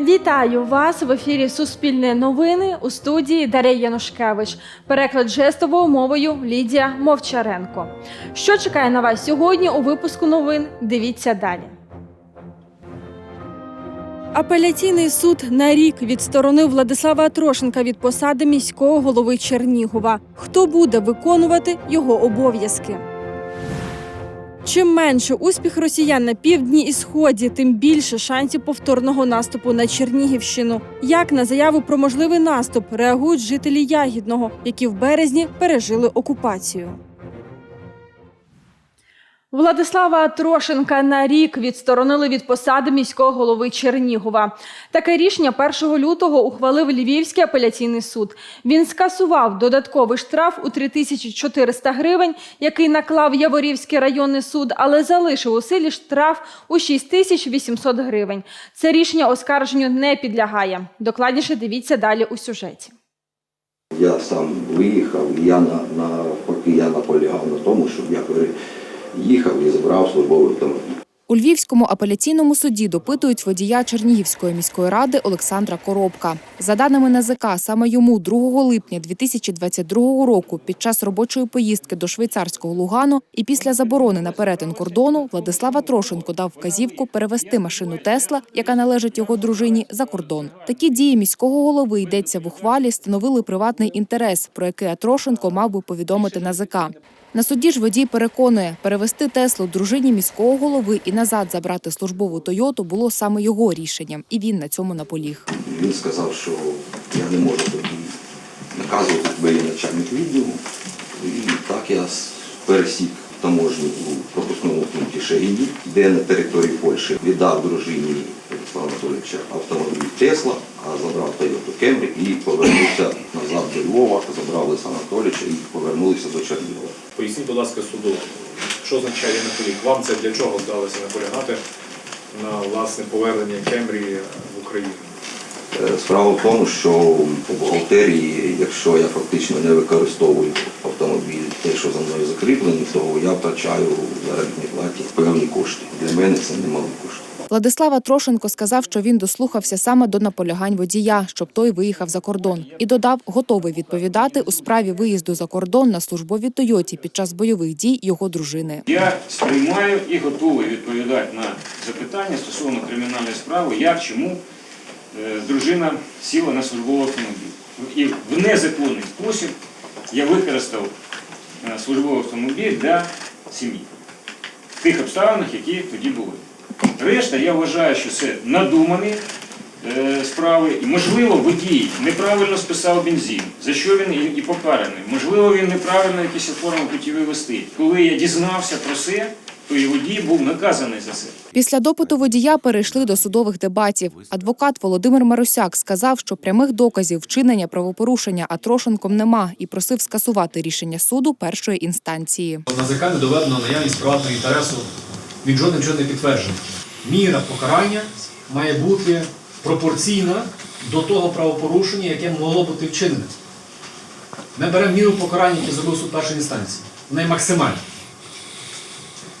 Вітаю вас в ефірі Суспільне новини у студії Дар'я Янушкевич. Переклад жестовою мовою Лідія Мовчаренко. Що чекає на вас сьогодні у випуску новин? Дивіться далі. Апеляційний суд на рік відсторонив Владислава Трошенка від посади міського голови Чернігова. Хто буде виконувати його обов'язки? Чим менше успіх росіян на півдні і сході, тим більше шансів повторного наступу на Чернігівщину. Як на заяву про можливий наступ реагують жителі Ягідного, які в березні пережили окупацію? Владислава Трошенка на рік відсторонили від посади міського голови Чернігова. Таке рішення 1 лютого ухвалив Львівський апеляційний суд. Він скасував додатковий штраф у 3400 гривень, який наклав Яворівський районний суд, але залишив у силі штраф у 6800 гривень. Це рішення оскарженню не підлягає. Докладніше дивіться далі у сюжеті. Я сам виїхав, я на, навпаки, я наполягав на тому, щоб я переїхав і забрав службовий автомобіль. У Львівському апеляційному суді допитують водія Чернігівської міської ради Олександра Коробка. За даними НАЗК, саме йому 2 липня 2022 року під час робочої поїздки до швейцарського Лугану і після заборони на перетин кордону Владислава Трошенко дав вказівку перевести машину Тесла, яка належить його дружині, за кордон. Такі дії міського голови йдеться в ухвалі, становили приватний інтерес, про який Трошенко мав би повідомити НАЗК. На суді ж водій переконує, перевести Теслу дружині міського голови і назад забрати службову Тойоту було саме його рішенням, і він на цьому наполіг. Він сказав, що я не можу тобі наказувати, бо я начальник відділу. І так я пересік таможню у пропускному пункті Шегині, де на території Польщі віддав дружині Олександра Анатолійовича автомобіль Тесла, а забрав Toyota Camry і повернувся назад до Львова, забрав Олександра Анатолійовича і повернулися до Чернігова. Поясніть, будь ласка, суду, що означає наполіг? Вам це для чого вдалося наполягати на власне повернення Кембрії в Україну? Е, Справа в тому, що по бухгалтерії, якщо я фактично не використовую те, що за мною закріплені, то я втрачаю у заробітній платі певні кошти. Для мене це немалі кошти. Владислава Трошенко сказав, що він дослухався саме до наполягань водія, щоб той виїхав за кордон, і додав, готовий відповідати у справі виїзду за кордон на службовій Тойоті під час бойових дій його дружини. Я сприймаю і готовий відповідати на запитання стосовно кримінальної справи, як чому е, дружина сіла на службовий автомобіль. І в незаконний спосіб я використав службовий автомобіль для сім'ї в тих обставинах, які тоді були. Решта, я вважаю, що це надумані е, справи. І, можливо, водій неправильно списав бензин, за що він і, покараний. Можливо, він неправильно якісь оформив путіві листи. Коли я дізнався про це, то і водій був наказаний за це. Після допиту водія перейшли до судових дебатів. Адвокат Володимир Марусяк сказав, що прямих доказів вчинення правопорушення Атрошенком нема і просив скасувати рішення суду першої інстанції. НАЗК не доведено наявність приватного інтересу, він жодним чином не підтверджений. Міра покарання має бути пропорційна до того правопорушення, яке могло бути вчинене. Ми беремо міру покарання, яке зробив суд першої інстанції. Вона є максимальна.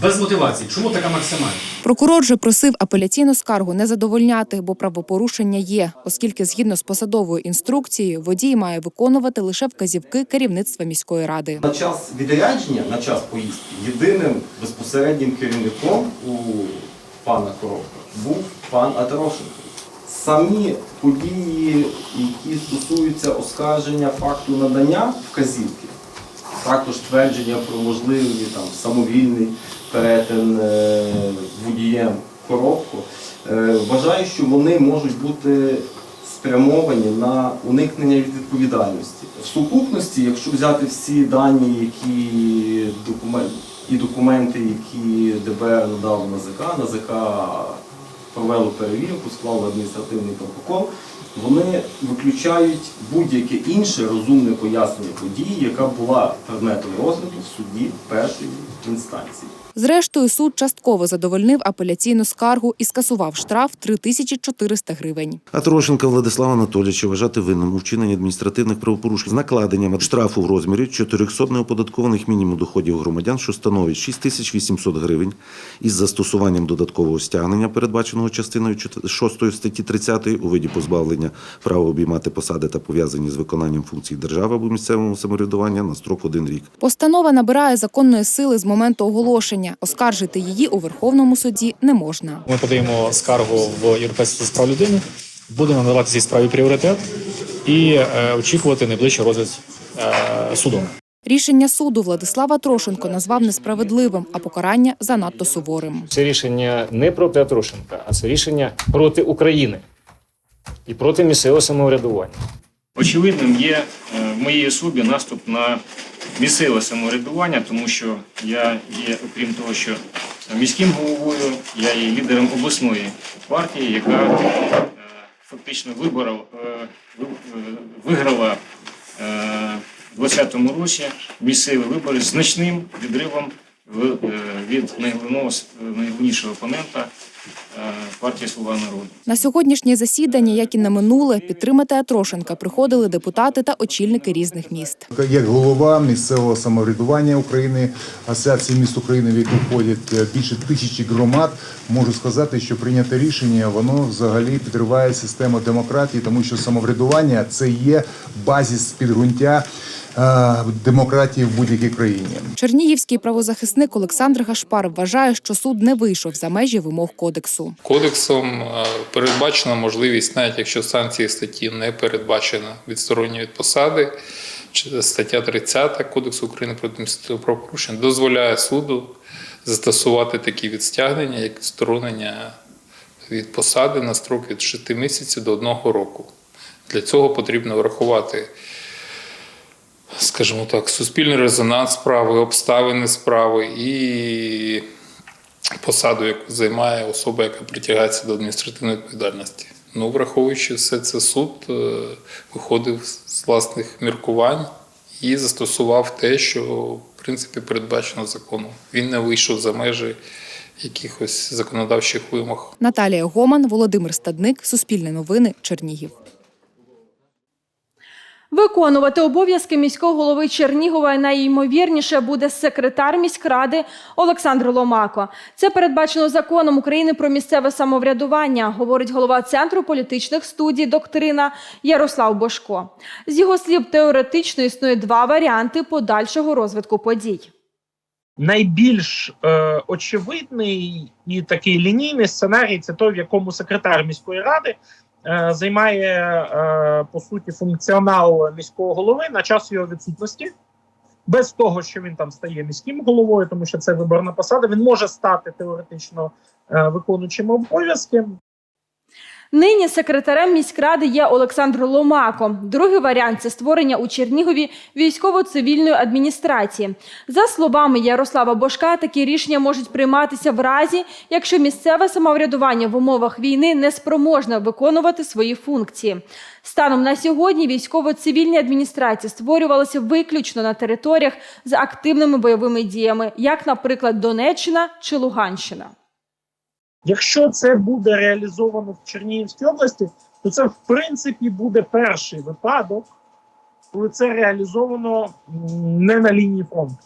Без мотивації. Чому така максимальна? Прокурор же просив апеляційну скаргу не задовольняти, бо правопорушення є, оскільки згідно з посадовою інструкцією водій має виконувати лише вказівки керівництва міської ради. На час відрядження, на час поїздки, єдиним безпосереднім керівником у пана Коробка був пан Атрошенко. Самі події, які стосуються оскарження факту надання вказівки, також твердження про можливий там, самовільний перетин е, водієм коробку, е, вважаю, що вони можуть бути спрямовані на уникнення від відповідальності. В сукупності, якщо взяти всі дані, які документ, і документи, які ДБР надав НАЗК, НАЗК провело перевірку, склало адміністративний протокол. Вони виключають будь-яке інше розумне пояснення події, яка була предметом розгляду в суді першої інстанції. Зрештою, суд частково задовольнив апеляційну скаргу і скасував штраф 3400 гривень. А Трошенка Владислава Анатолійовича вважати винним у вчиненні адміністративних правопорушень з накладенням штрафу в розмірі 400 неоподаткованих мінімум доходів громадян, що становить 6800 гривень, із застосуванням додаткового стягнення, передбаченого частиною 6 статті 30 у виді позбавлення права обіймати посади та пов'язані з виконанням функцій держави або місцевого самоврядування на строк один рік. Постанова набирає законної сили з моменту оголошення. Оскаржити її у Верховному суді не можна. Ми подаємо скаргу в Європейський суд з прав людини, будемо надавати цій справі пріоритет і е, очікувати найближчий розгляд е, судом. Рішення суду Владислава Трошенко назвав несправедливим, а покарання занадто суворим. Це рішення не проти Атрошенка, а це рішення проти України і проти місцевого самоврядування. Очевидним є е, в моїй особі наступ на місцеве самоврядування, тому що я є, окрім того, що міським головою, я є лідером обласної партії, яка е, фактично виборов, е, е, виграла в 2020 році місцеві вибори з значним відривом від найголовнішого опонента партії Слуга народу. На сьогоднішнє засідання, як і на минуле, підтримати Атрошенка приходили депутати та очільники різних міст. Як голова місцевого самоврядування України, Асоціації міст України, в яку входять е, більше тисячі громад, можу сказати, що прийняте рішення воно взагалі підриває систему демократії, тому що самоврядування це є базіс підґрунтя демократії в будь-якій країні. Чернігівський правозахисник Олександр Гашпар вважає, що суд не вийшов за межі вимог кодексу. Кодексом е, передбачена можливість, навіть якщо санкції статті не передбачено відсторонення від посади, чи стаття 30 Кодексу України про адміністративне правопорушення дозволяє суду застосувати такі відстягнення, як відсторонення від посади на строк від 6 місяців до 1 року. Для цього потрібно врахувати, скажімо так, суспільний резонанс справи, обставини справи і посаду, яку займає особа, яка притягається до адміністративної відповідальності. Ну, враховуючи все це, суд е, виходив з власних міркувань і застосував те, що в принципі передбачено законом. Він не вийшов за межі якихось законодавчих вимог. Наталія Гоман, Володимир Стадник, Суспільне новини, Чернігів. Виконувати обов'язки міського голови Чернігова найімовірніше буде секретар міськради Олександр Ломако. Це передбачено законом України про місцеве самоврядування, говорить голова центру політичних студій доктрина Ярослав Бошко. З його слів, теоретично існує два варіанти подальшого розвитку подій. Найбільш е, очевидний і такий лінійний сценарій це той, в якому секретар міської ради займає е, по суті функціонал міського голови на час його відсутності. Без того, що він там стає міським головою, тому що це виборна посада, він може стати теоретично е, виконуючим обов'язки. Нині секретарем міськради є Олександр Ломако. Другий варіант це створення у Чернігові військово-цивільної адміністрації. За словами Ярослава Бошка, такі рішення можуть прийматися в разі, якщо місцеве самоврядування в умовах війни не спроможне виконувати свої функції. Станом на сьогодні військово-цивільні адміністрації створювалися виключно на територіях з активними бойовими діями, як, наприклад, Донеччина чи Луганщина. Якщо це буде реалізовано в Чернігівській області, то це в принципі буде перший випадок, коли це реалізовано не на лінії фронту.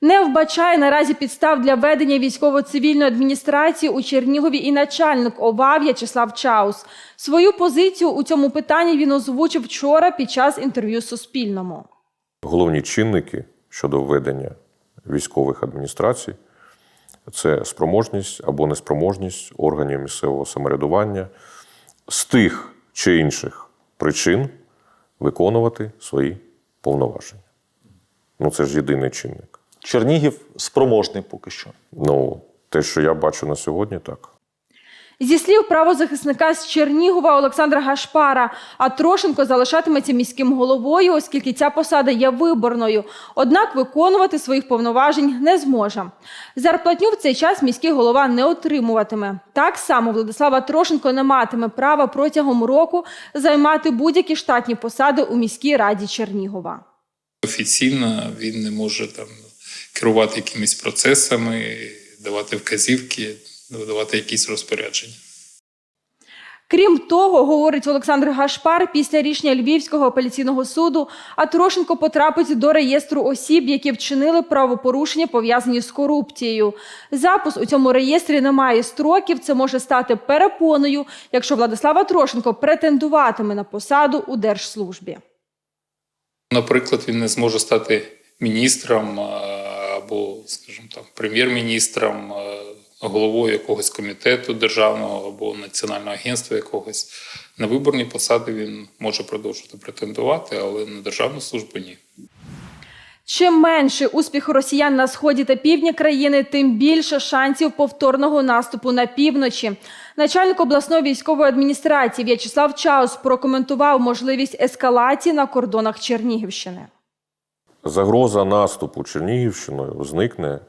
Не вбачає наразі підстав для ведення військово-цивільної адміністрації у Чернігові і начальник ОВА В'ячеслав Чаус. Свою позицію у цьому питанні він озвучив вчора під час інтерв'ю Суспільному. Головні чинники щодо введення військових адміністрацій це спроможність або неспроможність органів місцевого самоврядування з тих чи інших причин виконувати свої повноваження. Ну, це ж єдиний чинник. Чернігів спроможний поки що. Ну, те, що я бачу на сьогодні, так. Зі слів правозахисника з Чернігова Олександра Гашпара, а Трошенко залишатиметься міським головою, оскільки ця посада є виборною. Однак виконувати своїх повноважень не зможе. Зарплатню в цей час міський голова не отримуватиме. Так само Владислава Трошенко не матиме права протягом року займати будь-які штатні посади у міській раді Чернігова. Офіційно він не може там керувати якимись процесами, давати вказівки, давати якісь розпорядження. Крім того, говорить Олександр Гашпар, після рішення Львівського апеляційного суду Атрошенко потрапить до реєстру осіб, які вчинили правопорушення, пов'язані з корупцією. Запис у цьому реєстрі не має строків. Це може стати перепоною, якщо Владислава Трошенко претендуватиме на посаду у держслужбі. Наприклад, він не зможе стати міністром або, скажімо там, прем'єр-міністром, головою якогось комітету державного або національного агентства якогось. На виборні посади він може продовжувати претендувати, але на державну службу ні. Чим менше успіху росіян на сході та півдні країни, тим більше шансів повторного наступу на півночі. Начальник обласної військової адміністрації В'ячеслав Чаус прокоментував можливість ескалації на кордонах Чернігівщини. Загроза наступу Чернігівщиною зникне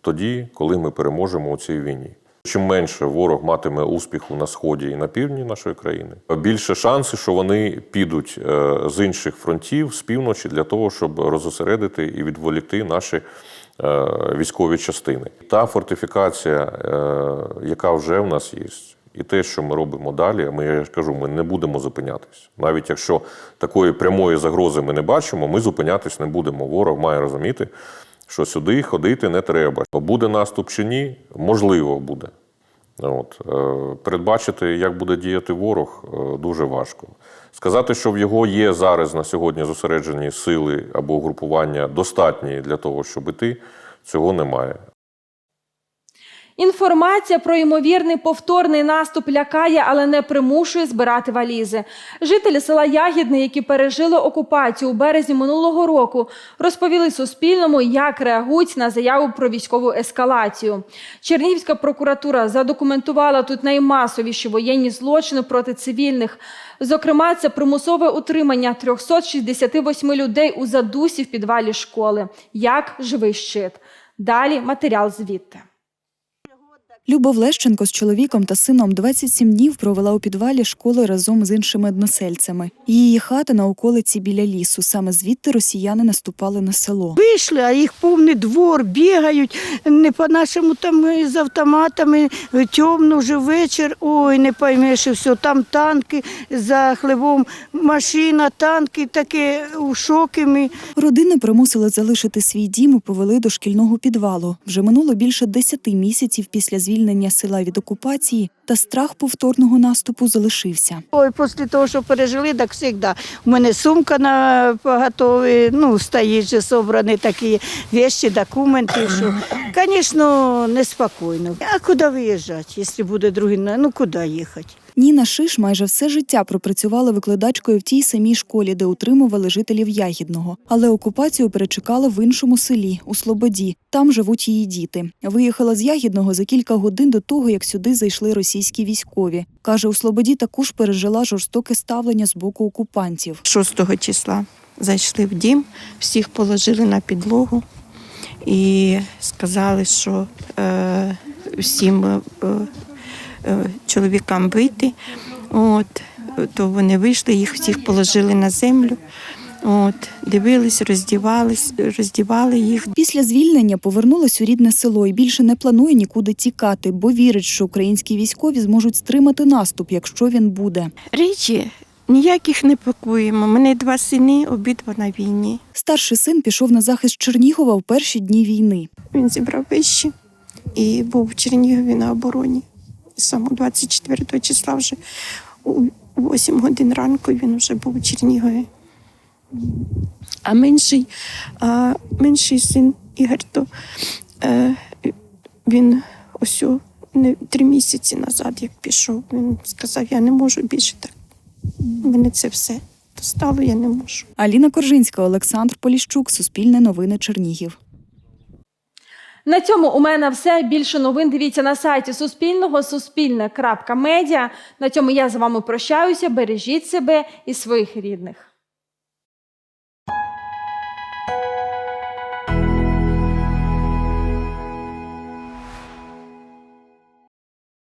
тоді, коли ми переможемо у цій війні. Чим менше ворог матиме успіху на сході і на півдні нашої країни, більше шанси, що вони підуть е, з інших фронтів з півночі для того, щоб розосередити і відволікти наші е, військові частини. Та фортифікація, е, яка вже в нас є, і те, що ми робимо далі, ми я ж кажу, ми не будемо зупинятись. Навіть якщо такої прямої загрози ми не бачимо, ми зупинятись не будемо. Ворог має розуміти, що сюди ходити не треба. Буде наступ чи ні, можливо, буде. От. е, Передбачити, як буде діяти ворог, е, дуже важко. Сказати, що в його є зараз на сьогодні зосереджені сили або групування достатні для того, щоб іти, цього немає. Інформація про ймовірний повторний наступ лякає, але не примушує збирати валізи. Жителі села Ягідне, які пережили окупацію у березні минулого року, розповіли Суспільному, як реагують на заяву про військову ескалацію. Чернігівська прокуратура задокументувала тут наймасовіші воєнні злочини проти цивільних. Зокрема, це примусове утримання 368 людей у задусі в підвалі школи. Як живий щит. Далі матеріал звідти. Любов Лещенко з чоловіком та сином 27 днів провела у підвалі школи разом з іншими односельцями. Її хата на околиці біля лісу. Саме звідти росіяни наступали на село. Вийшли, а їх повний двор, бігають не по-нашому там е, з автоматами, темно вже вечір. Ой, не поймеш, і все. Там танки за хлебом, машина, танки, таке у шоки ми. Родини примусили залишити свій дім і повели до шкільного підвалу. Вже минуло більше 10 місяців після звільнення села від окупації, та страх повторного наступу залишився. Ой, після того, що пережили, так завжди. У мене сумка на поготові, ну, стоїть же собрані такі речі, документи. Що. Звісно, неспокійно. А куди виїжджати, якщо буде другий, ну куди їхати? Ніна Шиш майже все життя пропрацювала викладачкою в тій самій школі, де утримували жителів Ягідного. Але окупацію перечекала в іншому селі у Слободі. Там живуть її діти. Виїхала з Ягідного за кілька годин до того, як сюди зайшли російські військові. Каже, у Слободі також пережила жорстоке ставлення з боку окупантів. 6 числа зайшли в дім, всіх положили на підлогу і сказали, що е, всім е, чоловікам вийти. От, то вони вийшли, їх всіх положили на землю. От, дивились, роздівались, роздівали їх. Після звільнення повернулась у рідне село і більше не планує нікуди тікати, бо вірить, що українські військові зможуть стримати наступ, якщо він буде. Речі ніяких не пакуємо. Мене два сини, обидва на війні. Старший син пішов на захист Чернігова в перші дні війни. Він зібрав вещі і був в Чернігові на обороні. Саме 24 числа вже у 8 годин ранку він вже був у Чернігові. А менший, а менший син Ігор, то е, він ось не, три місяці назад, як пішов, він сказав, я не можу більше так. Мене це все достало, я не можу. Аліна Коржинська, Олександр Поліщук, Суспільне новини Чернігів. На цьому у мене все. Більше новин дивіться на сайті Суспільного, суспільне.медіа. На цьому я з вами прощаюся. Бережіть себе і своїх рідних.